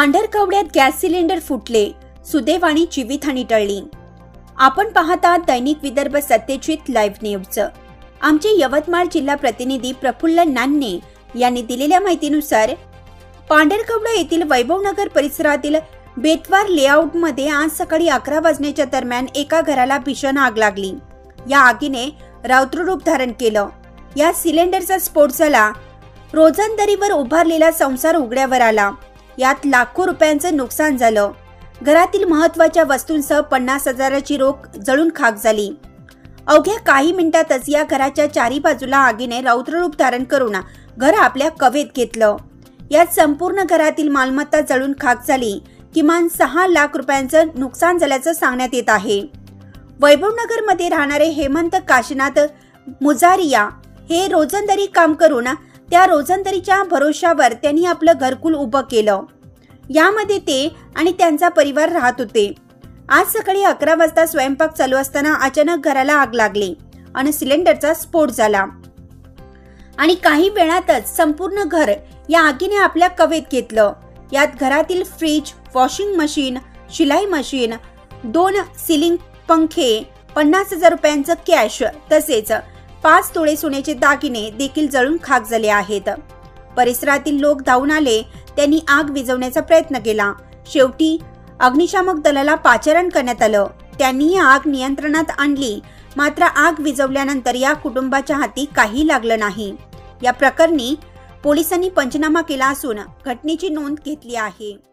पांढरकवड्यात gas cylinder फुटले. सुदैवानी जीवितहानी टळली. आपण पाहता दैनिक विदर्भ सत्यजित लाईव्ह न्यूज. आमचे यवतमाळ जिल्हा प्रतिनिधी प्रफुल्ल नान्ने यांनी दिलेल्या माहितीनुसार पांढरकवडा येथील वैभवनगर परिसरातील बेतवार लेआउटमध्ये आज सकाळी अकरा वाजण्याच्या दरम्यान एका घराला भीषण आग लागली. या आगीने रौद्ररूप धारण केलं. या सिलेंडरचा स्फोट झाला. रोजंदरीवर उभारलेला संसार उघड्यावर आला. यात लाखो रुपयांचं नुकसान झालं. घरातील महत्त्वाच्या वस्तूंसह पन्नास हजाराची रोख जळून खाक झाली. अवघ्या काही मिनिटातच या घराच्या चारी बाजूला आगीने रौद्ररूप धारण करून घर आपल्या कवेत घेतलं. यात संपूर्ण घरातील मालमत्ता जळून खाक झाली. किमान सहा लाख रुपयांचं नुकसान झाल्याचं सांगण्यात येत आहे. वैभवनगरमध्ये राहणारे हेमंत काशीनाथ मुजारिया हे रोजंदारी काम करून त्या रोजंदारीच्या भरोशावर त्यांनी आपलं घरकुल उभं केलं. यामध्ये ते आणि त्यांचा परिवार राहत होते. आज सकाळी अकरा वाजता स्वयंपाक चालू असताना अचानक घराला आग लागली आणि सिलेंडरचा स्फोट झाला. आणि काही वेळातच संपूर्ण घर या आगीने आपल्या कवेत घेतलं. यात घरातील फ्रीज वॉशिंग मशीन शिलाई मशीन दोन सिलिंग पंखे पन्नास हजार रुपयांचं कॅश तसेच पाच तोळे सोन्याचे दागिने देखील जळून खाक झाले आहेत. परिसरातील लोक धावून आले त्यांनी आग विझवण्याचा प्रयत्न केला. शेवटी अग्निशामक दलाला पाचारण करण्यात आलं. त्यांनी आग नियंत्रणात आणली. मात्र आग विझवल्यानंतर या कुटुंबाच्या हाती काही लागलं नाही. या प्रकरणी पोलिसांनी पंचनामा केला असून घटनेची नोंद घेतली आहे.